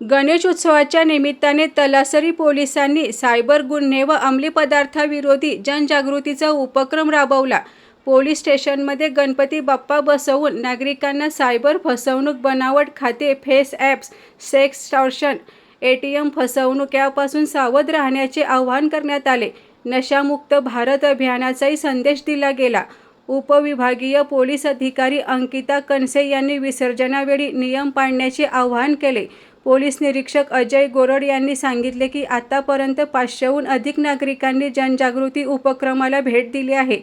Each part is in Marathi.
गणेशोत्सवाच्या निमित्ताने तलासरी पोलिसांनी सायबर गुन्हे व अंमली पदार्थाविरोधी जनजागृतीचा उपक्रम राबवला. पोलीस स्टेशनमध्ये गणपती बाप्पा बसवून नागरिकांना सायबर फसवणूक बनावट खाते face apps sextortion A T M फसवणूक यापासून सावध राहण्याचे आवाहन करण्यात आले. नशामुक्त भारत अभियानाचाही संदेश दिला गेला. उपविभागीय पोलीस अधिकारी अंकिता कणसे यांनी विसर्जनावेळी नियम पाळण्याचे आवाहन केले. पोलीस निरीक्षक अजय गोरड यांनी सांगितले की आतापर्यंत पाचशेहून अधिक नागरिकांनी जनजागृती उपक्रमाला भेट दिली आहे.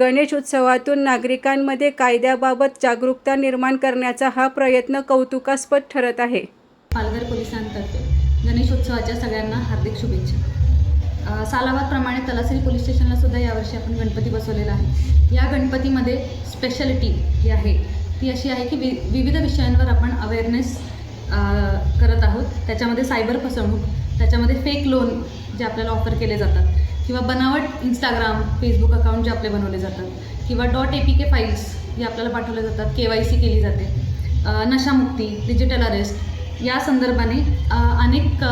गणेश उत्सवातून नागरिकांमध्ये कायद्याबाबत जागरूकता निर्माण करण्याचा हा प्रयत्न कौतुकास्पद ठरत आहे. पालघर पोलिसांतर्फे गणेशोत्सवाच्या सगळ्यांना हार्दिक शुभेच्छा. सालाबादप्रमाणे तलासरी पोलीस स्टेशनला सुद्धा यावर्षी आपण गणपती बसवलेला आहे. या गणपतीमध्ये स्पेशालिटी जी आहे. ती अशी आहे की वि विविध विषयांवर आपण अवेअरनेस करत आहोत. त्याच्यामध्ये सायबर फसवणूक त्याच्यामध्ये फेक लोन जे आपल्याला ऑफर केले जातात किंवा बनावट इंस्टाग्राम फेसबुक अकाउंट जे आपले बनवले जातात किंवा dot A P K files जे आपल्याला पाठवले जातात के वाय सी केली जाते. नशामुक्ती डिजिटल अरेस्ट या संदर्भाने अनेक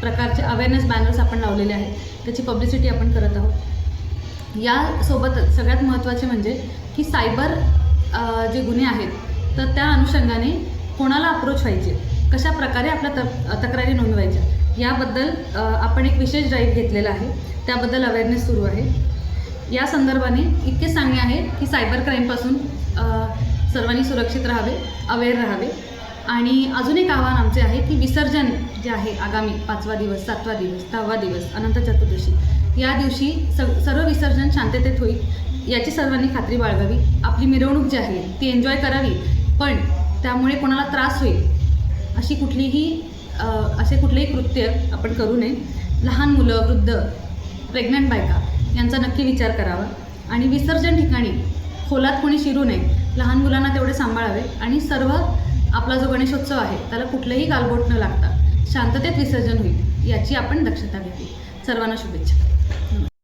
प्रकारचे अवेअरनेस बॅनर्स आपण लावलेले आहेत. त्याची पब्लिसिटी आपण करत आहोत. यासोबतच सगळ्यात महत्त्वाचे म्हणजे की सायबर जे गुन्हे आहेत तर त्या अनुषंगाने कोणाला अप्रोच व्हायचे? कशा प्रकारे आपल्या तक तक्रारी नोंदवायच्या? याबद्दल आपण एक विशेष ड्राईव्ह घेतलेला आहे. त्याबद्दल अवेअरनेस सुरू आहे. या संदर्भाने इतके सांगणे आहे की सायबर क्राईमपासून सर्वांनी सुरक्षित राहावे अवेअर राहावे. आणि अजून एक आव्हान आमचे आहे की विसर्जन जे आहे आगामी पाचवा दिवस सातवा दिवस दहावा दिवस अनंत चतुर्दशी या दिवशी स सर्व विसर्जन शांततेत होईल याची सर्वांनी खात्री बाळगावी. आपली मिरवणूक जी आहे ती एन्जॉय करावी. पण त्यामुळे कोणाला त्रास होईल अशी कुठलीही असे कुठलेही कृत्य आपण करू नये. लहान मुलं वृद्ध प्रेग्नंट बायका यांचा नक्की विचार करावा. आणि विसर्जन ठिकाणी खोलात कोणी शिरू नये. लहान मुलांना तेवढे सांभाळावे. आणि सर्व आपला जो गणेशोत्सव आहे त्याला कुठलंही गालबोट न लागता शांततेत विसर्जन होईल याची आपण दक्षता घ्यावी सर्वांना शुभेच्छा.